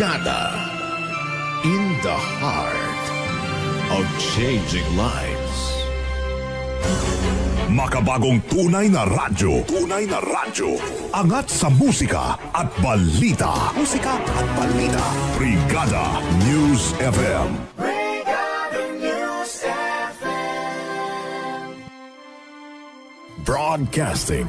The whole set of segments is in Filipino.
Brigada in the heart of changing lives. Makabagong tunay na radyo. Tunay na radyo. Angat sa musika at balita. Musika at balita. Brigada News FM. Broadcasting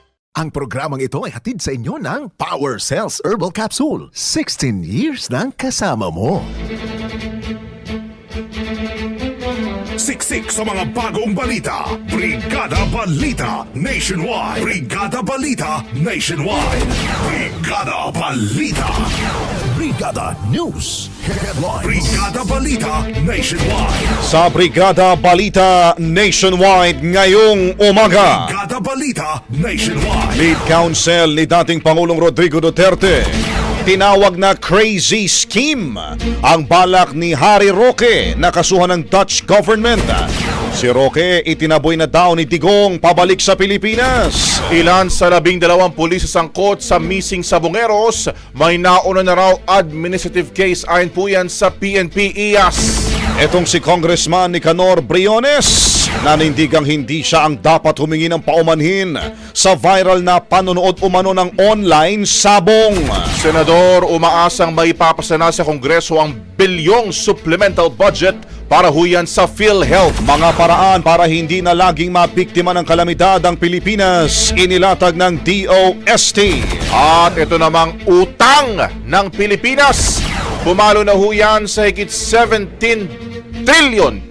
Ang programang ito ay hatid sa inyo ng Power Cells Herbal Capsule. 16 years ng kasama mo. Siksik sa mga bagong balita. Brigada Balita Nationwide. Brigada Balita Nationwide. Brigada Balita. Brigada News. Headlines. Brigada Balita Nationwide. Sa Brigada Balita Nationwide ngayong umaga. Brigada Balita Nationwide. Lead Counsel ni dating Pangulong Rodrigo Duterte tinawag na crazy scheme ang balak ni Harry Roque na kasuhan ng Dutch government. Si Roque itinaboy na daw ni Digong pabalik sa Pilipinas. Ilan sa labing dalawang pulis sa sangkot sa missing sabongeros may nauna na raw administrative case ayon po yan sa PNP IAS. Etong si Congressman Nicanor Briones nanindigang hindi siya ang dapat humingi ng paumanhin sa viral na panonood umano ng online sabong. Senador umaasang may papasa na sa Kongreso ang bilyong supplemental budget para huyan sa PhilHealth. Mga paraan para hindi na laging mabiktima ng kalamidad ang Pilipinas, inilatag ng DOST. At ito namang utang ng Pilipinas. Pumalo na huyan sa higit 17 trillion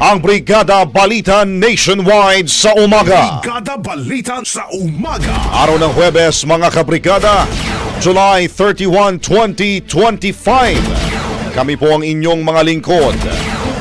ang Brigada Balita Nationwide sa umaga. Brigada Balita sa umaga. Araw ng Huwebes mga kabrigada, July 31, 2025. Kami po ang inyong mga lingkod.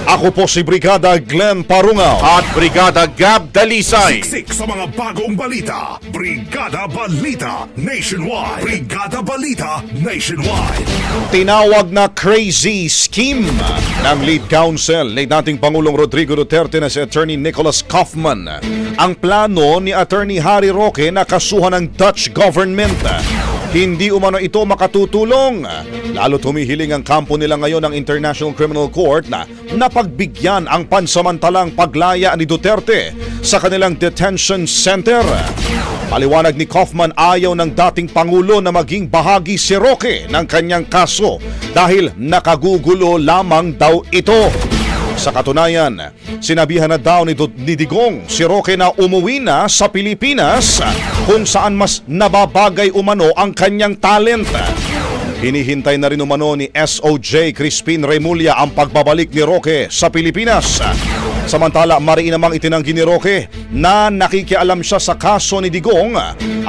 Ako po si Brigada Glenn Parungaw. At Brigada Gab Dalisay. Siksik sa mga bagong balita. Brigada Balita Nationwide. Brigada Balita Nationwide. Tinawag na crazy scheme ng lead counsel ni dating Pangulong Rodrigo Duterte na si Attorney Nicholas Kaufman. Ang plano ni Attorney Harry Roque na kasuhan ng Dutch government. Hindi umano ito makatutulong. Lalo tumihiling ang kampo nila ngayon ng International Criminal Court na napagbigyan ang pansamantalang paglaya ni Duterte sa kanilang detention center. Paliwanag ni Kaufman ayaw ng dating Pangulo na maging bahagi si Roque ng kanyang kaso dahil nakagugulo lamang daw ito. Sa katunayan, sinabihan na daw ni, ni Digong si Roque na umuwi na sa Pilipinas kung saan mas nababagay umano ang kanyang talent. Hinihintay na rin umano ni SOJ Crispin Remulla ang pagbabalik ni Roque sa Pilipinas. Samantala, mariin namang itinanggi ni Roque na nakikialam siya sa kaso ni Digong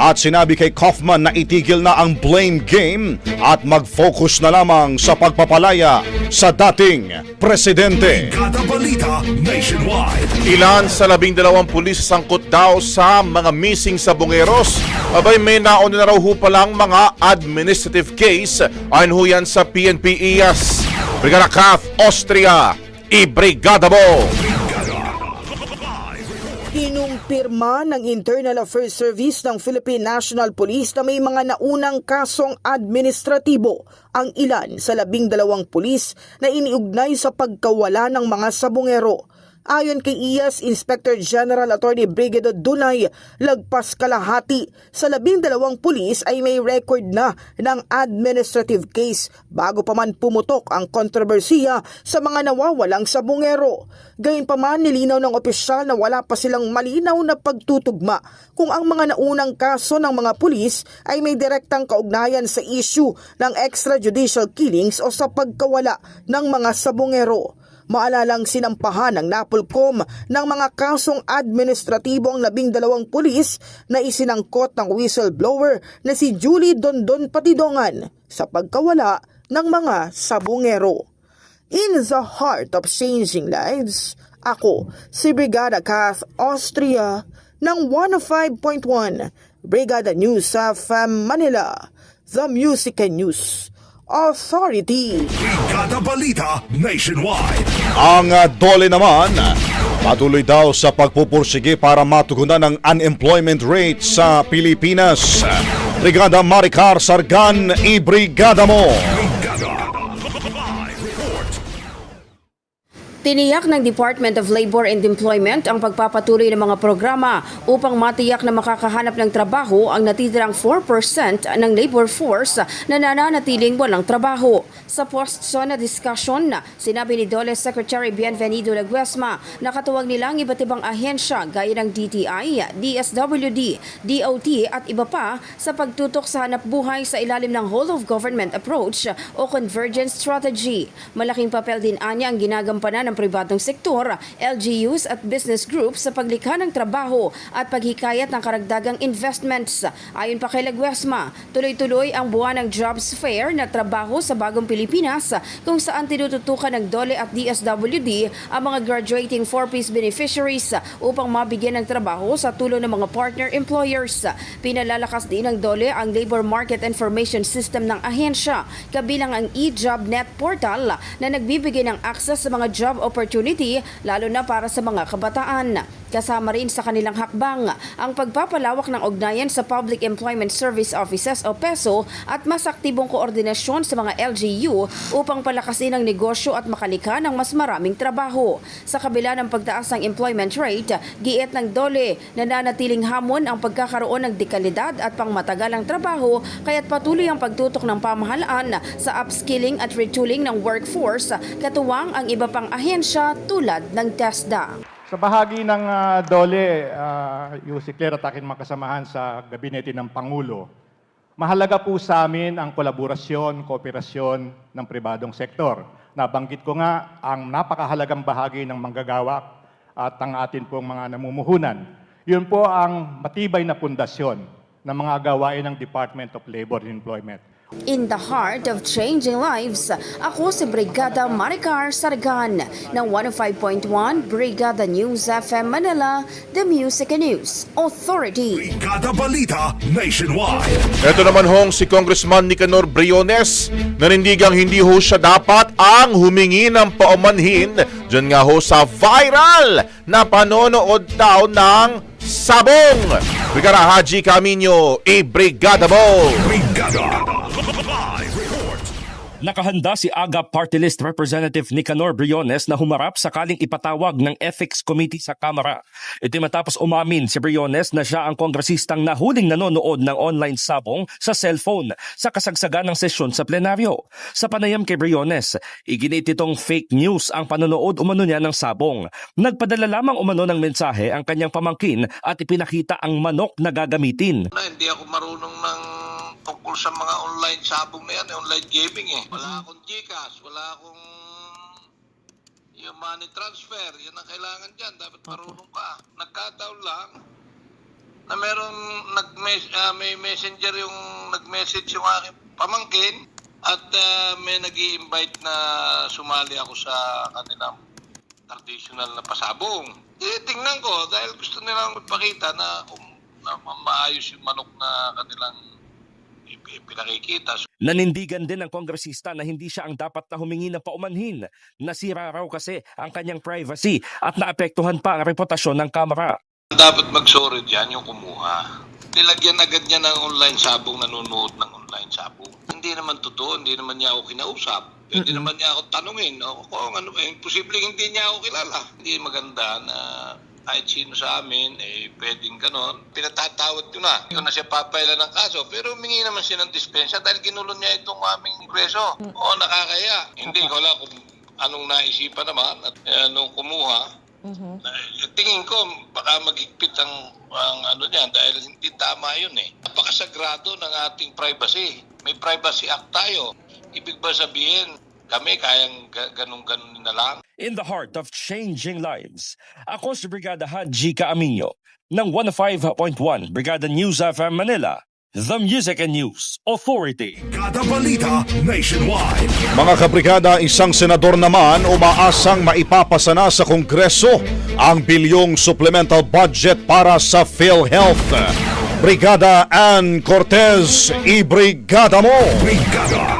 at sinabi kay Kaufman na itigil na ang blame game at mag-focus na lamang sa pagpapalaya sa dating presidente. Ilan sa labing dalawang pulis sangkot daw sa mga missing sa Bungeros. Abay may naon na raw ho palang mga administrative case ayon ho yan sa PNP IAS. Brigada Kath, Austria, i-brigada mo! Kinumpirma ng Internal Affairs Service ng Philippine National Police na may mga naunang kasong administratibo ang ilan sa labing dalawang pulis na iniugnay sa pagkawala ng mga sabungero. Ayon kay IAS Inspector General Attorney Brigadier Dunay, lagpas kalahati sa labing dalawang pulis ay may record na ng administrative case bago pa man pumutok ang kontrobersiya sa mga nawawalang sabungero. Gayunpaman nilinaw ng opisyal na wala pa silang malinaw na pagtutugma kung ang mga naunang kaso ng mga pulis ay may direktang kaugnayan sa issue ng extrajudicial killings o sa pagkawala ng mga sabungero. Maalalang sinampahan ng Napolcom ng mga kasong administratibo ang labing dalawang pulis na isinangkot ng whistleblower na si Julie Dondon Patidongan sa pagkawala ng mga sabungero. In the heart of changing lives, ako si Brigada Kath Austria ng 105.1 Brigada News sa Manila, The Music and News Authority. Kada balita nationwide. Ang uh, dole naman, patuloy daw sa pagpupursige para matugunan ang unemployment rate sa Pilipinas. Brigada Maricar Sargan, i-brigada mo! Tiniyak ng Department of Labor and Employment ang pagpapatuloy ng mga programa upang matiyak na makakahanap ng trabaho ang natitirang 4% ng labor force na nananatiling walang trabaho. Sa post-SONA discussion, sinabi ni DOLE Secretary Bienvenido Laguesma na katuwag nila ang iba't ibang ahensya gaya ng DTI, DSWD, DOT at iba pa sa pagtutok sa hanap buhay sa ilalim ng whole of government approach o convergence strategy. Malaking papel din anya ang ginagampanan ng pribadong sektor, LGUs at business groups sa paglikha ng trabaho at paghikayat ng karagdagang investments. Ayon pa kay Laguesma, tuloy-tuloy ang buwan ng jobs fair na trabaho sa bagong Pilipinas kung saan tinututukan ng DOLE at DSWD ang mga graduating 4-piece beneficiaries upang mabigyan ng trabaho sa tulong ng mga partner employers. Pinalalakas din ng DOLE ang Labor Market Information System ng ahensya, kabilang ang eJobNet portal na nagbibigay ng access sa mga job opportunity lalo na para sa mga kabataan. Kasama rin sa kanilang hakbang ang pagpapalawak ng ugnayan sa Public Employment Service Offices o PESO at mas aktibong koordinasyon sa mga LGU upang palakasin ang negosyo at makalika ng mas maraming trabaho. Sa kabila ng pagtaas ng employment rate, giit ng DOLE na nanatiling hamon ang pagkakaroon ng dekalidad at pangmatagalang trabaho kaya't patuloy ang pagtutok ng pamahalaan sa upskilling at retooling ng workforce katuwang ang iba pang ahensya tulad ng TESDA. Sa bahagi ng ah, DOLE, uh, Yusik Claire at aking mga kasamahan sa gabinete ng Pangulo, mahalaga po sa amin ang kolaborasyon, kooperasyon ng pribadong sektor. Nabanggit ko nga ang napakahalagang bahagi ng manggagawa at ang atin pong mga namumuhunan. Yun po ang matibay na pundasyon ng mga gawain ng Department of Labor and Employment. In the heart of changing lives, ako si Brigada Maricar Sargan ng 105.1 Brigada News FM Manila, The Music and News Authority. Kada balita nationwide. Ito naman hong si Congressman Nicanor Briones nanindigang hindi ho siya dapat ang humingi ng paumanhin dyan nga ho sa viral na panonood daw ng sabong. Brigada Haji Camino, i-brigada mo! Brigada. Nakahanda si AGA Party List Representative Nicanor Briones na humarap sakaling ipatawag ng Ethics Committee sa Kamara. Ito matapos umamin si Briones na siya ang kongresistang nahuling nanonood ng online sabong sa cellphone sa kasagsagan ng sesyon sa plenaryo. Sa panayam kay Briones, iginit itong fake news ang panonood umano niya ng sabong. Nagpadala lamang umano ng mensahe ang kanyang pamangkin at ipinakita ang manok na gagamitin. na hindi ako marunong ng tungkol sa mga online sabong na yan, eh, online gaming eh. Wala akong Gcash, wala akong yung money transfer, yan ang kailangan dyan. Dapat marunong ka. Nagkataon lang na meron nag ah, may messenger yung nag-message yung aking pamangkin at ah, may nag invite na sumali ako sa kanilang traditional na pasabong. Eh, tingnan ko dahil gusto nilang magpakita na kung na ma- maayos yung manok na kanilang ipinakikita. Nanindigan din ng kongresista na hindi siya ang dapat na humingi ng paumanhin. Nasira raw kasi ang kanyang privacy at naapektuhan pa ang reputasyon ng Kamara. Dapat mag-sorry dyan yung kumuha. Nilagyan agad niya ng online sabong, nanonood ng online sabong. Hindi naman totoo, hindi naman niya ako kinausap. Hindi naman niya ako tanungin. O, kung ano, eh, posibleng hindi niya ako kilala. Hindi maganda na kahit sino sa amin, eh, pwedeng ganon. Pinatatawad ko na. Hindi ko na siya papailan ng kaso. Pero humingi naman siya ng dispensya dahil ginulo niya itong aming kongreso. Oo, nakakaya. Hindi ko alam kung anong naisipan naman at eh, nung kumuha. Eh, tingin ko baka maghigpit ang, ang ano niyan dahil hindi tama yun eh. Napakasagrado ng ating privacy. May privacy act tayo. Ibig ba sabihin kami kayang ga- ganun-ganun na lang? In the heart of changing lives, ako si Brigada Haji Kaaminyo ng 105.1 Brigada News FM Manila, the Music and News Authority. Kada balita nationwide. Mga kabrigada, isang senador naman umaasang maipapasa na sa Kongreso ang bilyong supplemental budget para sa PhilHealth. Brigada Ann Cortez, ibrigada mo! Brigada.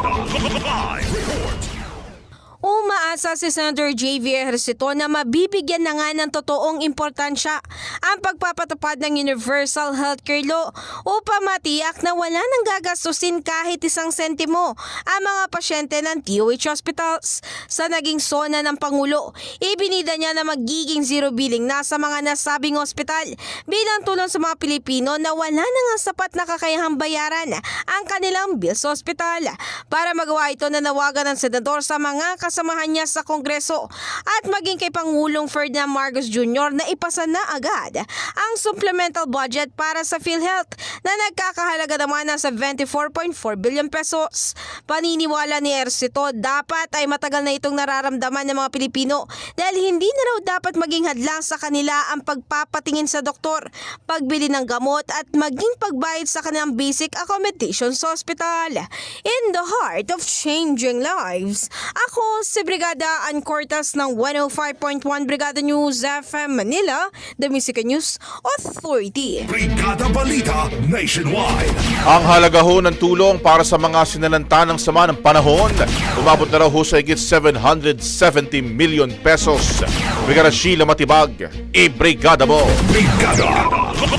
Umaasa si Senator J.V. Ejercito na mabibigyan na nga ng totoong importansya ang pagpapatupad ng Universal Healthcare Law upang matiyak na wala nang gagastusin kahit isang sentimo ang mga pasyente ng TOH hospitals. Sa naging sona ng Pangulo, ibinida niya na magiging zero billing na sa mga nasabing ospital bilang tulong sa mga Pilipino na wala na nga sapat na kakayahang bayaran ang kanilang bill sa ospital. Para magawa ito, nanawagan ng senador sa mga kasamahan niya sa Kongreso at maging kay Pangulong Ferdinand Marcos Jr. na ipasa na agad ang supplemental budget para sa PhilHealth na nagkakahalaga naman ng 74.4 billion pesos. Paniniwala ni Ercito, dapat ay matagal na itong nararamdaman ng mga Pilipino dahil hindi na raw dapat maging hadlang sa kanila ang pagpapatingin sa doktor, pagbili ng gamot at maging pagbayad sa kanilang basic accommodation sa ospital. In the heart of changing lives, ako si Brigada Ann Cortas ng 105.1 Brigada News FM Manila, the Music News Authority. Brigada balita nationwide. Ang halaga ho ng tulong para sa mga sinalanta ng sama ng panahon, umabot na raw ho sa higit 770 million pesos. Brigada Sheila Matibag, i-brigada mo! Brigada.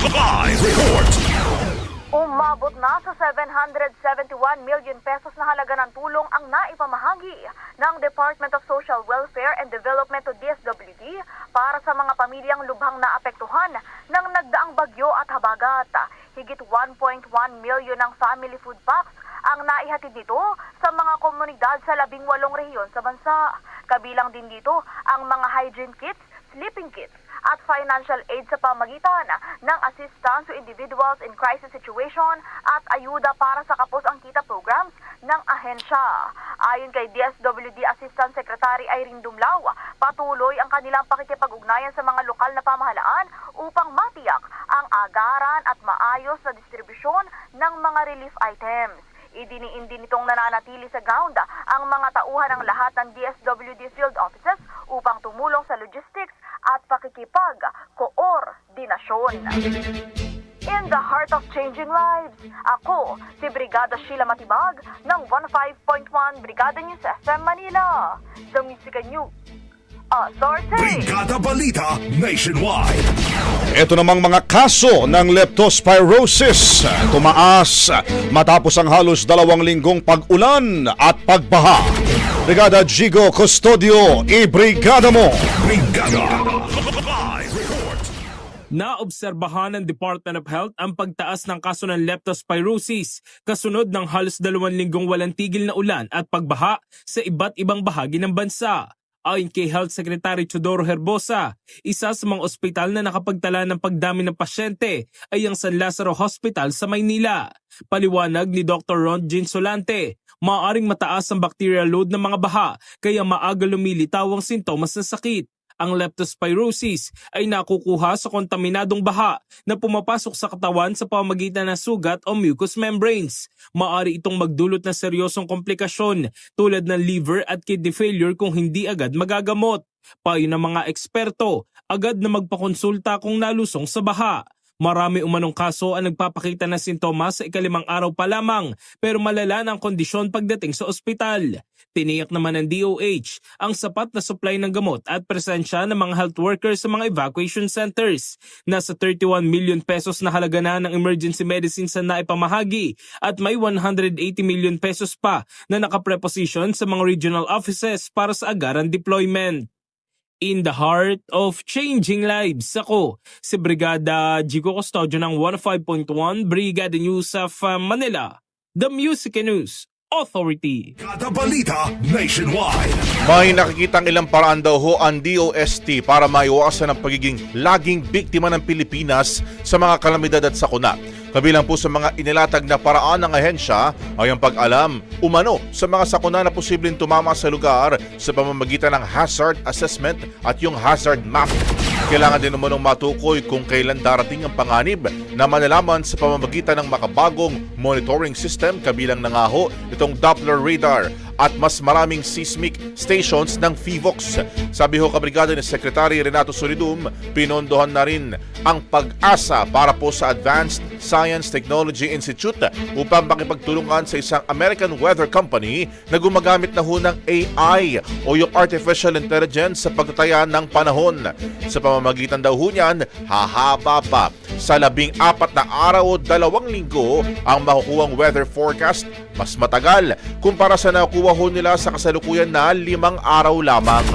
Live report. Umabot na sa 771 million pesos na halaga ng tulong ang naipamahagi ng Department of Social Welfare and Development o DSWD para sa mga pamilyang lubhang naapektuhan ng nagdaang bagyo at habagat. Higit 1.1 million ng family food packs ang naihatid nito sa mga komunidad sa labing walong rehiyon sa bansa. Kabilang din dito ang mga hygiene kits, sleeping kits, at financial aid sa pamagitan ng assistance to individuals in crisis situation at ayuda para sa kapos ang kita programs ng ahensya. Ayon kay DSWD Assistant Secretary Irene Dumlao, patuloy ang kanilang pakikipag-ugnayan sa mga lokal na pamahalaan upang matiyak ang agaran at maayos na distribusyon ng mga relief items. Idiniin din nitong nananatili sa ground ang mga tauhan ng lahat ng DSWD field offices upang tumulong sa logistics at pakikipag-koordinasyon. In the heart of changing lives, ako si Brigada Sheila Matibag ng 15.1 Brigada News FM Manila, The Music News Authority. Brigada Balita Nationwide. Ito namang mga kaso ng leptospirosis tumaas matapos ang halos dalawang linggong pag-ulan at pagbaha. Brigada Gigo Custodio, i-brigada mo! Brigada. Naobserbahan ng Department of Health ang pagtaas ng kaso ng leptospirosis kasunod ng halos dalawang linggong walang tigil na ulan at pagbaha sa iba't ibang bahagi ng bansa. Ayon kay Health Secretary Chodoro Herbosa, isa sa mga ospital na nakapagtala ng pagdami ng pasyente ay ang San Lazaro Hospital sa Maynila. Paliwanag ni Dr. Ron Jean Solante, maaaring mataas ang bacterial load ng mga baha kaya maaga lumilitaw ang sintomas ng sakit. Ang leptospirosis ay nakukuha sa kontaminadong baha na pumapasok sa katawan sa pamagitan ng sugat o mucous membranes. Maari itong magdulot ng seryosong komplikasyon tulad ng liver at kidney failure kung hindi agad magagamot. Payo ng mga eksperto, agad na magpakonsulta kung nalusong sa baha. Marami umanong kaso ang nagpapakita ng sintomas sa ikalimang araw pa lamang pero malala ang kondisyon pagdating sa ospital. Tiniyak naman ng DOH ang sapat na supply ng gamot at presensya ng mga health workers sa mga evacuation centers. Nasa 31 million pesos na halaga na ng emergency medicines na naipamahagi at may 180 million pesos pa na nakapreposition sa mga regional offices para sa agaran deployment in the heart of changing lives. Ako, si Brigada Jigo Custodio ng 105.1 Brigada News of Manila, The Music News Authority. Balita Nationwide. May nakikitang ilang paraan daw ho ang DOST para maiwasan ang pagiging laging biktima ng Pilipinas sa mga kalamidad at sakuna. Kabilang po sa mga inilatag na paraan ng ahensya ay ang pag-alam umano sa mga sakuna na posibleng tumama sa lugar sa pamamagitan ng hazard assessment at yung hazard map. Kailangan din umanong matukoy kung kailan darating ang panganib na manalaman sa pamamagitan ng makabagong monitoring system kabilang na nga itong Doppler radar at mas maraming seismic stations ng FIVOX. Sabi ho kabrigada ni Secretary Renato Solidum, pinondohan na rin ang pag-asa para po sa Advanced Science Technology Institute upang makipagtulungan sa isang American weather company na gumagamit na ho ng AI o yung Artificial Intelligence sa pagtataya ng panahon. Sa pamamagitan daw ho niyan, hahaba pa sa labing apat na araw o dalawang linggo ang makukuhang weather forecast mas matagal kumpara sa nakuha ho nila sa kasalukuyan na limang araw lamang.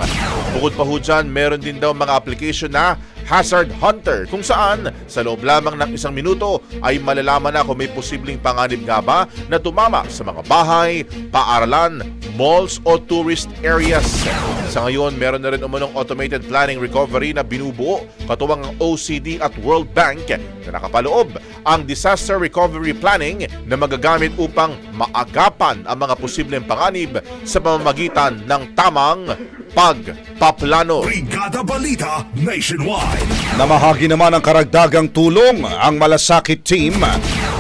Bukod pa ho dyan, meron din daw mga application na Hazard Hunter kung saan sa loob lamang ng isang minuto ay malalaman na kung may posibleng panganib nga ba na tumama sa mga bahay, paaralan, malls o tourist areas. Sa ngayon, meron na rin umunong automated planning recovery na binubuo katuwang ang OCD at World Bank na nakapaloob ang disaster recovery planning na magagamit upang maagapan ang mga posibleng panganib sa pamamagitan ng tamang pagpaplano. Brigada Balita Nationwide. Namahagi naman ang karagdagang tulong ang malasakit team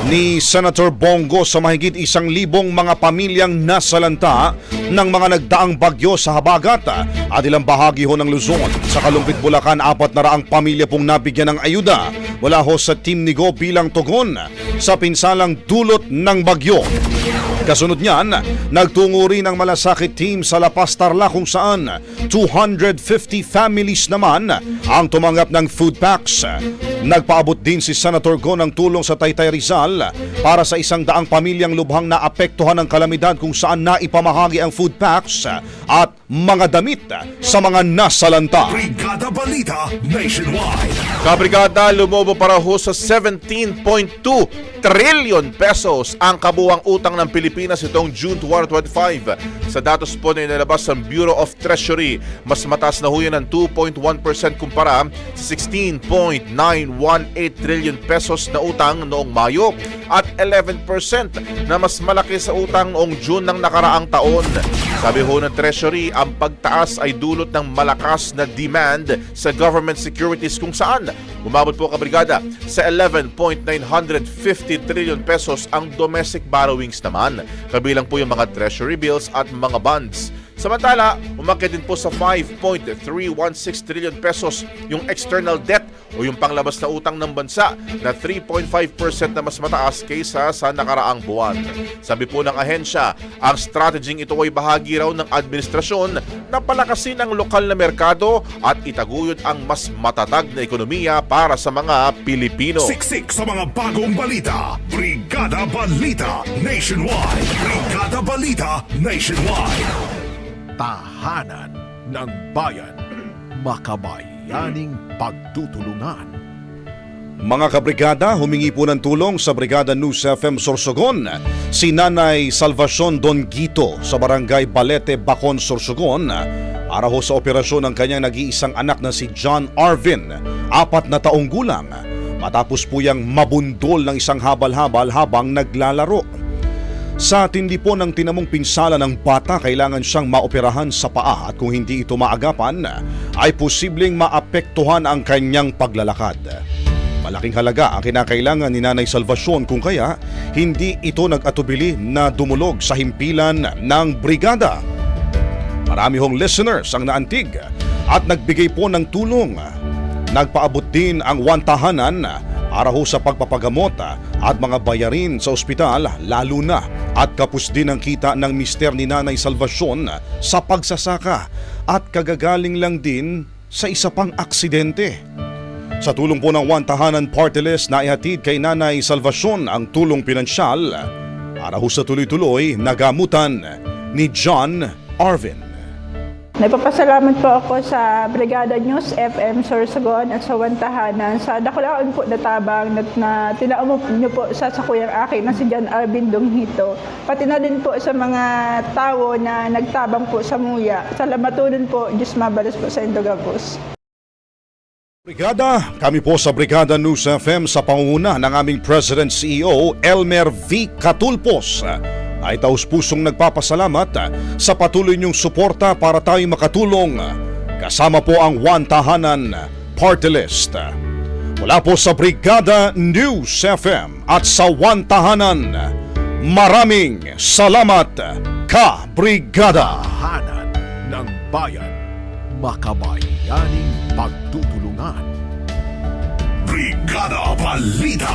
ni Senator Bongo sa mahigit isang libong mga pamilyang nasalanta ng mga nagdaang bagyo sa habagat at ilang bahagi ho ng Luzon. Sa Kalumpit, Bulacan, apat na raang pamilya pong nabigyan ng ayuda wala ho sa team ni Go bilang tugon sa pinsalang dulot ng bagyo. Kasunod niyan, nagtungo rin ang malasakit team sa La Paz, kung saan 250 families naman ang tumanggap ng food packs. Nagpaabot din si Senator Go ng tulong sa Taytay Rizal para sa isang daang pamilyang lubhang naapektuhan ng kalamidad kung saan naipamahagi ang food packs at mga damit sa mga nasalanta. Brigada Balita Nationwide. Kabrigada, lumobo para ho sa 17.2 trillion pesos ang kabuang utang ng Pilipinas itong June 2025. Sa datos po na inilabas ng Bureau of Treasury, mas mataas na ho yan ng 2.1% kumpara sa 16.918 trillion pesos na utang noong Mayo at 11% na mas malaki sa utang noong June ng nakaraang taon. Sabi ho ng Treasury, ang pagtaas ay dulot ng malakas na demand sa government securities kung saan umabot po kabrigada sa 11.950 trillion pesos ang domestic borrowings naman. Kabilang po yung mga treasury bills at mga bonds. Samantala, umakit din po sa 5.316 trillion pesos yung external debt o yung panglabas na utang ng bansa na 3.5% na mas mataas kaysa sa nakaraang buwan. Sabi po ng ahensya, ang strategying ito ay bahagi raw ng administrasyon na palakasin ang lokal na merkado at itaguyod ang mas matatag na ekonomiya para sa mga Pilipino. Siksik sa mga bagong balita. Brigada Balita Nationwide. Brigada Balita Nationwide. Tahanan ng bayan. Makabayaning pagtutulungan. Mga kabrigada, humingi po ng tulong sa Brigada News FM Sorsogon si Nanay Salvacion Donguito sa Barangay Balete, Bacon, Sorsogon para ho sa operasyon ng kanyang nag-iisang anak na si John Arvin, apat na taong gulang, matapos po yang mabundol ng isang habal-habal habang naglalaro. Sa tindi po ng tinamong pinsala ng bata, kailangan siyang maoperahan sa paa at kung hindi ito maagapan, ay posibleng maapektuhan ang kanyang paglalakad. Malaking halaga ang kinakailangan ni Nanay Salvacion kung kaya hindi ito nag-atubili na dumulog sa himpilan ng brigada. Marami hong listeners ang naantig at nagbigay po ng tulong. Nagpaabot din ang wantahanan para ho sa pagpapagamot at mga bayarin sa ospital lalo na at kapos din ang kita ng mister ni Nanay Salvacion sa pagsasaka at kagagaling lang din sa isa pang aksidente. Sa tulong po ng One Tahanan Party List na ihatid kay Nanay Salvacion ang tulong pinansyal para ho sa tuloy-tuloy na gamutan ni John Arvin. Nagpapasalamat po ako sa Brigada News FM Sorsogon at sa Wantahanan sa dakulaan po na tabang na, na tinaumo niyo po sa sakuyang akin na si John Arvin Donghito. Pati na din po sa mga tao na nagtabang po sa muya. Salamatunan po, Diyos mabalas po sa Indogabos. Brigada, kami po sa Brigada News FM sa pangunguna ng aming President CEO Elmer V. Catulpos ay taus-pusong nagpapasalamat sa patuloy niyong suporta para tayo makatulong kasama po ang One Tahanan Party List. Mula po sa Brigada News FM at sa One Tahanan, maraming salamat ka Brigada. Tahanan ng bayan. Makabayaning pagtutulungan. Brigada Balita.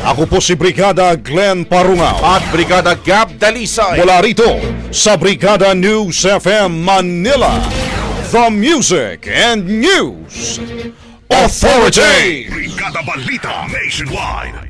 Ako po si Brigada Glenn Parungaw. At Brigada Gab Dalisay. Mula rito sa Brigada News FM Manila, the Music and News Authority. Brigada Balita Nationwide.